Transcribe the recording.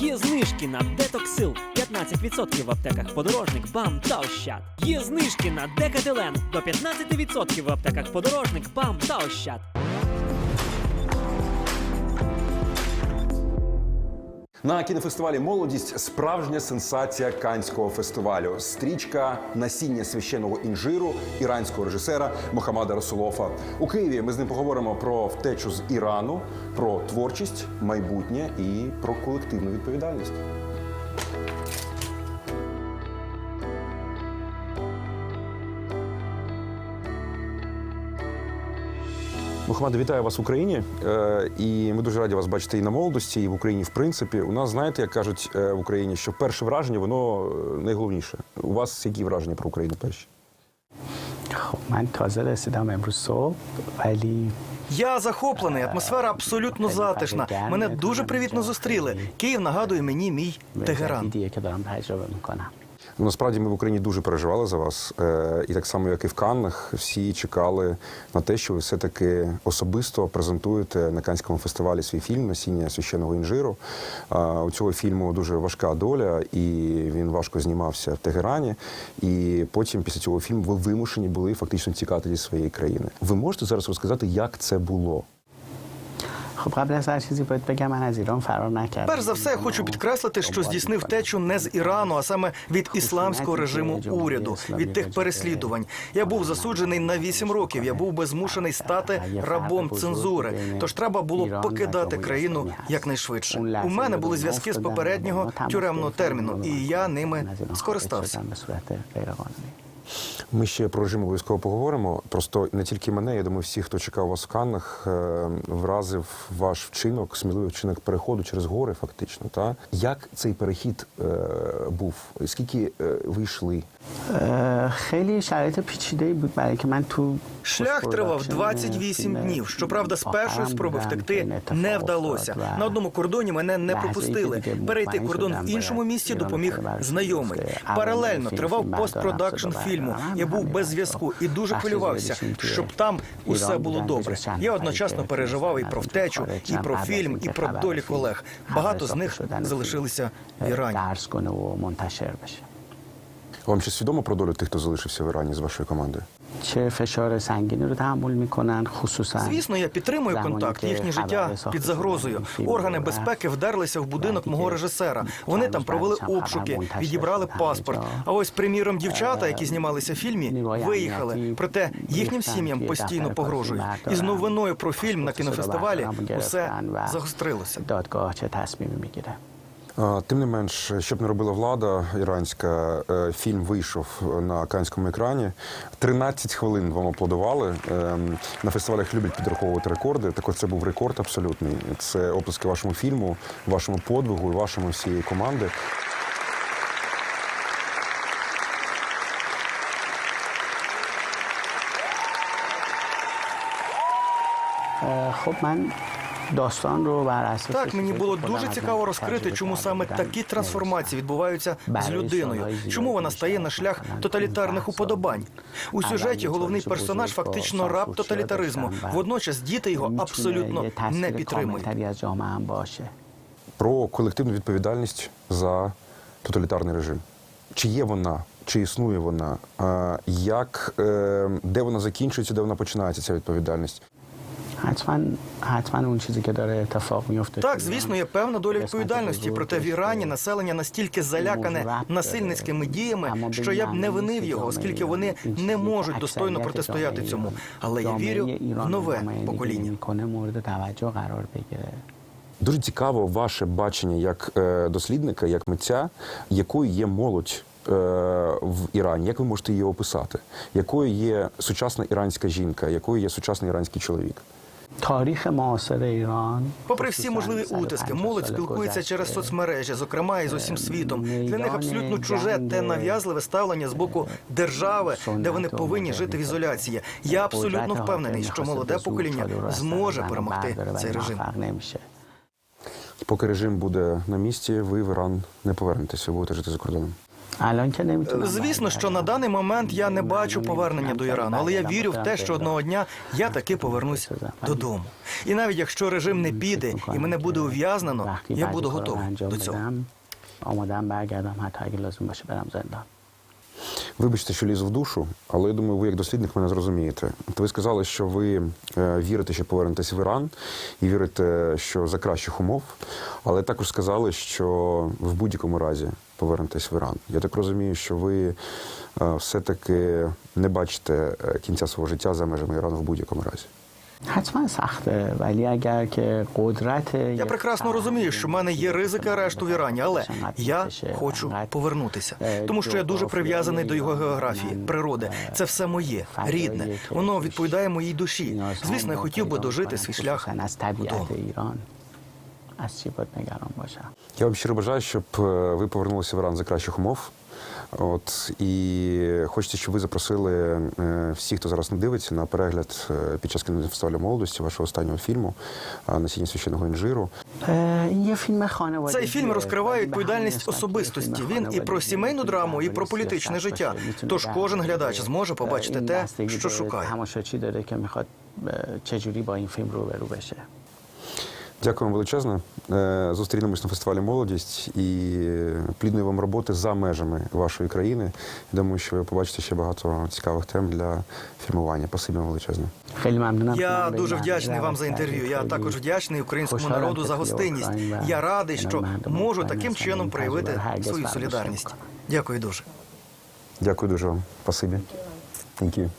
Є знижки на детоксил 15% в аптеках подорожник, бам та ощад. Є знижки на декателен до 15% в аптеках подорожник, бам та ощад. На кінофестивалі Молодість справжня сенсація Канського фестивалю. Стрічка насіння священного інжиру іранського режисера Мохаммада Расулофа. У Києві ми з ним поговоримо про втечу з Ірану, про творчість, майбутнє і про колективну відповідальність. Мухаммаде, вітаю вас в Україні. Е, і ми дуже раді вас бачити і на молодості, і в Україні, в принципі. У нас, знаєте, як кажуть е, в Україні, що перше враження воно е, найголовніше. У вас які враження про Україну перші? خب من تازه رسیدم امروز صبح ولی Я захоплений. Атмосфера абсолютно затишна. Мене дуже привітно зустріли. Київ нагадує мені мій وضعیتی Тегеран. Ну, Насправді ми в Україні дуже переживали за вас, е, і так само, як і в Каннах, всі чекали на те, що ви все таки особисто презентуєте на Канському фестивалі свій фільм Насіння священого інжиру. У цього фільму дуже важка доля, і він важко знімався в Тегерані. І потім, після цього фільму, ви вимушені були фактично тікати зі своєї країни. Ви можете зараз розказати, як це було? خب قبل از هر چیزی باید بگم من از ایران فرار نکردم Перш за все, хочу підкреслити, що здійснив втечу не з Ірану, а саме від ісламського режиму уряду, від тих переслідувань. Я був засуджений на 8 років. Я був би змушений стати рабом цензури. Тож треба було покидати країну якнайшвидше. У мене були зв'язки з попереднього тюремного терміну, і я ними скористався. Ми ще про режим обов'язково поговоримо. Просто не тільки мене, я думаю, всі, хто чекав вас в Каннах, е, вразив ваш вчинок, сміливий вчинок переходу через гори, фактично. Та як цей перехід е, був? Скільки е, ви йшли? Шлях тривав 28 днів. Щоправда, з першої спроби втекти не вдалося. На одному кордоні мене не пропустили. Перейти кордон в іншому місці допоміг знайомий. Паралельно тривав постпродакшн фільм фільму я був без зв'язку і дуже хвилювався, щоб там усе було добре. Я одночасно переживав і про втечу, і про фільм, і про долі колег. Багато з них залишилися в Ірані. Вам щось свідомо про долю тих, хто залишився в Ірані з вашою командою? چه فشار سنگینی رو تحمل میکنن خصوصا Звісно, я підтримую контакт. Їхнє життя під загрозою. Органи безпеки вдерлися в будинок мого режисера. Вони там провели обшуки, відібрали паспорт. А ось, приміром, дівчата, які знімалися в фільмі, виїхали. Проте їхнім сім'ям постійно погрожують. І з новиною про фільм на кінофестивалі усе загострилося. Тим не менш, щоб не робила влада іранська, е, фільм вийшов на канському екрані. 13 хвилин вам аплодували. Ем, на фестивалях люблять підраховувати рекорди. Так ось це був рекорд абсолютний. Це оплески вашому фільму, вашому подвигу і вашому всієї команди. Е, Хопмен. Так, мені було дуже цікаво розкрити, чому саме такі трансформації відбуваються з людиною, чому вона стає на шлях тоталітарних уподобань. У сюжеті головний персонаж фактично раб тоталітаризму. Водночас діти його абсолютно не підтримують. Про колективну відповідальність за тоталітарний режим. Чи є вона, чи існує вона? Як е, де вона закінчується, де вона починається ця відповідальність? حتما حتما اون چیزی که داره اتفاق میفته Так, звісно, є певна доля відповідальності. Проте в Ірані населення настільки залякане насильницькими діями, що я б не винив його, оскільки вони не можуть достойно протистояти цьому. Але я вірю в нове покоління. کنه مورد توجه قرار بگیره Дуже цікаво ваше бачення як е, дослідника, як митця, якою є молодь е, в Ірані. Як ви можете її описати? Якою є сучасна іранська жінка, якою є сучасний іранський чоловік? попри всі можливі утиски, молодь спілкується через соцмережі, зокрема і з усім світом. Для них абсолютно чуже те нав'язливе ставлення з боку держави, де вони повинні жити в ізоляції. Я абсолютно впевнений, що молоде покоління зможе перемогти цей режим. Поки режим буде на місці, ви в Іран не повернетеся, будете жити за кордоном. Звісно, що на даний момент я не бачу повернення до Ірану, але я вірю в те, що одного дня я таки повернусь додому. І навіть якщо режим не піде і мене буде ув'язнено, я буду готовий до цього. Вибачте, що лізу в душу, але я думаю, ви як дослідник мене зрозумієте. Ви сказали, що ви е, вірите, що повернетесь в Іран, і вірите, що за кращих умов, але також сказали, що в будь-якому разі повернетесь в Іран. Я так розумію, що ви е, все-таки не бачите е, кінця свого життя за межами Ірану в будь-якому разі. Я прекрасно розумію, що в мене є ризики арешту в Ірані, але я хочу повернутися, тому що я дуже прив'язаний до його географії, природи. Це все моє рідне. Воно відповідає моїй душі. Звісно, я хотів би дожити свій шлях. додому. Я вам щиро бажаю, щоб е, ви повернулися в Іран за кращих умов. От і хочеться, щоб ви запросили всіх, хто зараз не дивиться, на перегляд під час кінофестивалю молодості вашого останнього фільму «Насіння священного інжиру. Цей фільм розкриває відповідальність особистості. Він і про сімейну драму, і про політичне життя. Тож кожен глядач зможе побачити те, що шукає. Дякуємо величезно. Е, зустрінемось на фестивалі Молодість і е, плідної вам роботи за межами вашої країни. Думаю, що ви побачите ще багато цікавих тем для фільмування. Спасибі вам величезне. Я дуже вдячний вам за інтерв'ю. Я також вдячний українському народу за гостинність. Я радий, що можу таким чином проявити свою солідарність. Дякую дуже. Дякую дуже вам. Спасибі. Дякую.